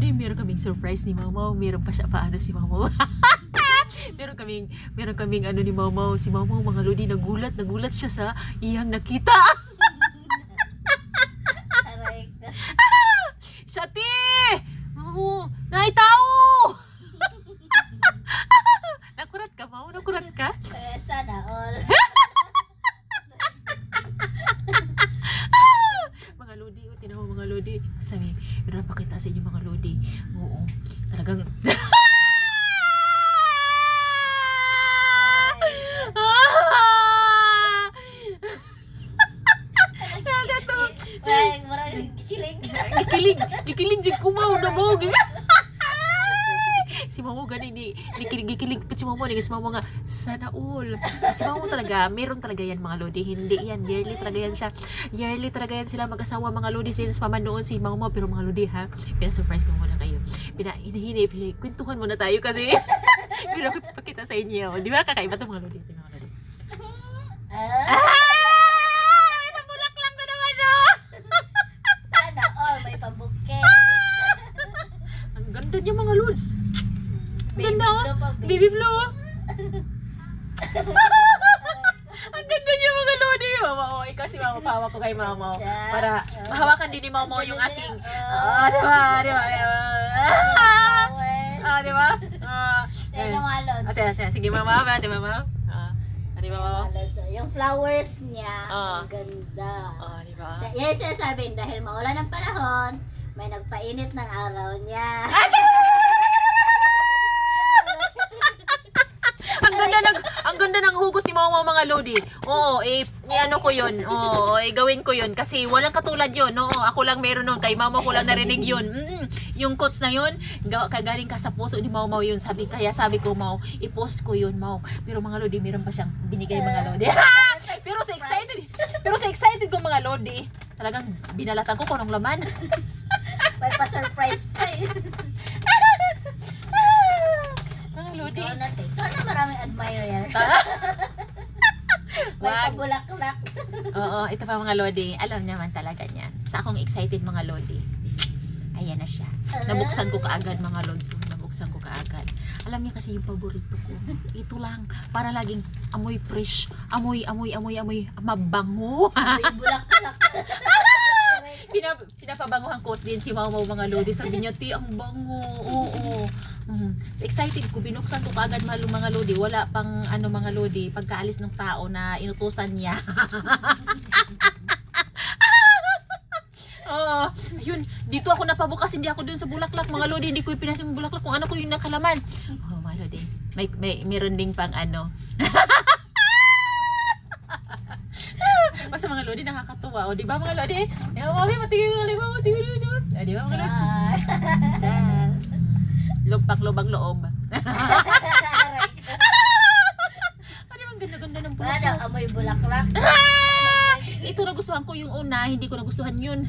Lodi, meron kaming surprise ni Mamaw. Meron pa siya paano si Mamaw. meron kaming, meron kaming ano ni Mamaw. Si Mamaw, mga Lodi, nagulat, nagulat siya sa iyang nakita. Shati! Oo, naay tao! nakurat ka, Mau? Nakurat ka? Eh, sana all. mga Lodi, oh, tinawa mga Lodi. Sabi, meron pakita sa inyo mga Lodi. Oo, talagang... Nagato. Marang, marang kiling. Gikilig, gikilig jud kumaw na mo. Si Mamo gani ni gikilig pa si Mamo ni si Mamo nga sana all. Si Mamo talaga, meron talaga yan mga lodi. Hindi yan yearly talaga yan siya. Yearly talaga yan sila mag-asawa mga lodi since paman noon si Mamo pero mga lodi ha. Pina-surprise ko muna kayo. Pina hinihini, pina kwentuhan muna tayo kasi pero ako ipapakita sa inyo. Di ba kakaiba to mga lodi? Ito mga lodi. Ah, Ah! Sana all may pabuke. Ang ganda niya mga lods. Ganda oh. Baby blue. Ang ganda niya mga lodi. Mama, oh, ikaw si mama, pahawa ko kay mama. oh. Para mahawakan din ni mama yung aking... Ah, di ba? Di ba? Ah, di ba? Ah, yung mga lods. Ate, ate, sige mama, ate mama. Ah, di ba lods. Yung flowers niya, Ah. ang ganda. Ah, di ba? Sa- Yan sinasabi, dahil maulan ng panahon, may nagpainit ng araw niya. ang ganda ng ang ganda ng hugot ni lodi. Oo, eh ano ko 'yun. Oo, eh, gawin ko 'yun kasi walang katulad 'yun. Oo, ako lang meron nun kay mama ko lang narinig 'yun. Mm, yung quotes na 'yun, kagaling ka sa puso ni mama 'yun. Sabi kaya sabi ko mau, i-post ko 'yun mau. Pero mga lodi, meron pa siyang binigay mga lodi. pero sa excited, pero sa excited ko mga lodi, talagang binalatan ko kung anong laman. May pa-surprise pa eh. mga lodi. Ikaw na, ikaw na maraming admirer. Ah. May Wag. pabulak-bulak. Oo, ito pa mga lodi. Alam naman talaga niyan. Sa akong excited mga lodi. Ayan na siya. Nabuksan ko kaagad mga lods. Nabuksan ko kaagad. Alam niya kasi yung paborito ko. Ito lang. Para laging amoy fresh. Amoy, amoy, amoy, amoy. Mabango. May bulak-bulak. Pinap pinapabanguhan ko din si Mamaw mga lodi. Sabi niya, ti, ang bango. Oo. Mhm. So, excited ko. Binuksan ko kaagad mahal mga lodi. Wala pang ano mga lodi. Pagkaalis ng tao na inutusan niya. Oo. ayun. Dito ako napabukas. Hindi ako dun sa bulaklak. Mga lodi, hindi ko pinasin yung bulaklak. Kung ano ko yung nakalaman. Oh, mga lodi. May, may, meron ding pang ano. Basta mga lodi nakakatuwa. O, di ba mga lodi? Mami, matingin ko. Di ba? Matingin ko. Di ba? Di ba mga lodi? Yan. Lubak lubag loob. Ano yung ganda-ganda ng Wala bulaklak? daw, amoy bulaklak. Ito nagustuhan ko yung una, hindi ko nagustuhan yun.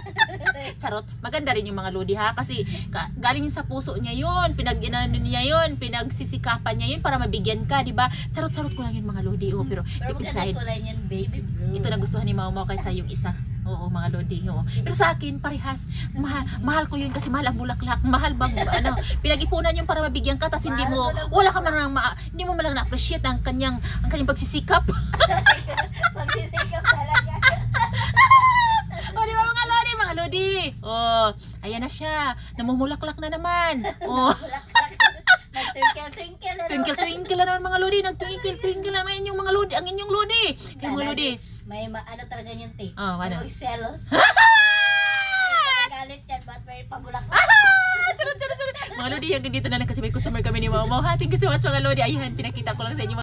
Charot, maganda rin yung mga lodi ha kasi ka, galing sa puso niya yun, pinag inano niya yun, pinagsisikapan niya yun para mabigyan ka, di ba? Charot-charot ko lang yun mga lodi, oh, pero Pero deep maganda inside, kulay niyan, baby blue. ito nagustuhan ni Mama kaysa yung isa. Oo, mga lodi. Oo. Pero sa akin, parehas, mahal, mahal ko yun kasi mahal ang bulaklak. Mahal bang, ano, pinag-ipunan yung para mabigyan ka, tapos hindi mo, wala ka man lang, ma, hindi mo malang na-appreciate ang kanyang, ang kanyang pagsisikap. Magsisikap talaga. O, di ba mga lodi, mga lodi? Oh, ayan na siya. Namumulaklak na naman. Oh, Nag-twinkle-twinkle na twinkle twinkle na naman mga lodi. Nag-twinkle twinkle na naman yung mga lodi. Ang inyong lodi. Kaya mga lodi. May ma- ano talaga yung tape. Oh, ano? May selos. Galit yan, ba't may pabulaklak? Ah, charot, charot, charot. Mga lodi, hanggang dito na lang kasi may customer kami ni Mama. Ha, thank you so much mga lodi. Ayun, pinakita ko lang sa inyo